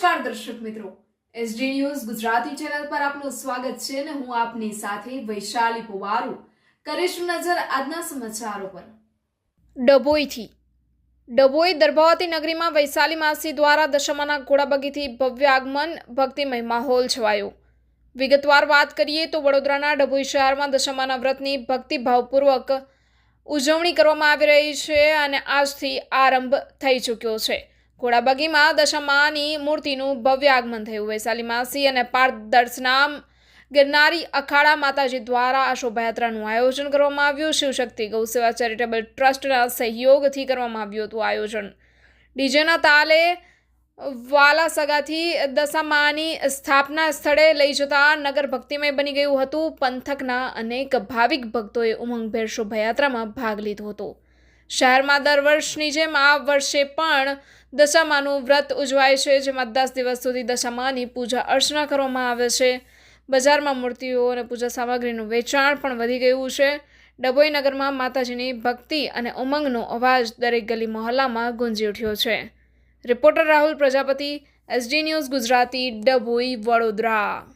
નમસ્કાર દર્શક મિત્રો. એસડી ન્યૂઝ ગુજરાતી ચેનલ પર આપનું સ્વાગત છે અને હું આપની સાથે વૈશાલી પુવારુ. કરીશું નજર આજના સમાચારો પર. ડભોઈથી. ડભોઈ દર્ભાવતી નગરીમાં વૈશાલી માસી દ્વારા દશમાના ઘોડાબગીથી ભવ્ય આગમન, ભક્તિમય માહોલ છવાયો. વિગતવાર વાત કરીએ તો વડોદરાના ડભોઈ શહેરમાં દશમાના વ્રતની ભક્તિભાવપૂર્વક ઉજવણી કરવામાં આવી રહી છે અને આજથી આરંભ થઈ ચૂક્યો છે. ઘોડાબગીમાં દશામાની મૂર્તિનું ભવ્ય આગમન થયું. વૈશાલી માસી અને પારદર્શનામ ગિરનારી અખાડા માતાજી દ્વારા આ શોભાયાત્રાનું આયોજન કરવામાં આવ્યું. શિવશક્તિ ગૌસેવા ચેરિટેબલ ટ્રસ્ટના સહયોગથી કરવામાં આવ્યું હતું આયોજન. ડીજેના તાલે વાલા સગાથી દશામાની સ્થાપના સ્થળે લઈ જતા નગર ભક્તિમય બની ગયું હતું. પંથકના અનેક ભાવિક ભક્તોએ ઉમંગભેર શોભાયાત્રામાં ભાગ લીધો હતો. શહેરમાં દર વર્ષની જેમ આ વર્ષે પણ દશામાનું વ્રત ઉજવાય છે, જેમાં દસ દિવસ સુધી દશામાની પૂજા અર્ચના કરવામાં આવે છે. બજારમાં મૂર્તિઓ અને પૂજા સામગ્રીનું વેચાણ પણ વધી ગયું છે. ડભોઈ નગરમાં માતાજીની ભક્તિ અને ઉમંગનો અવાજ દરેક ગલી મહોલ્લામાં ગુંજી ઉઠ્યો છે. Reporter Rahul Prajapati, SD news Gujarati, Dabhoi Vadodara.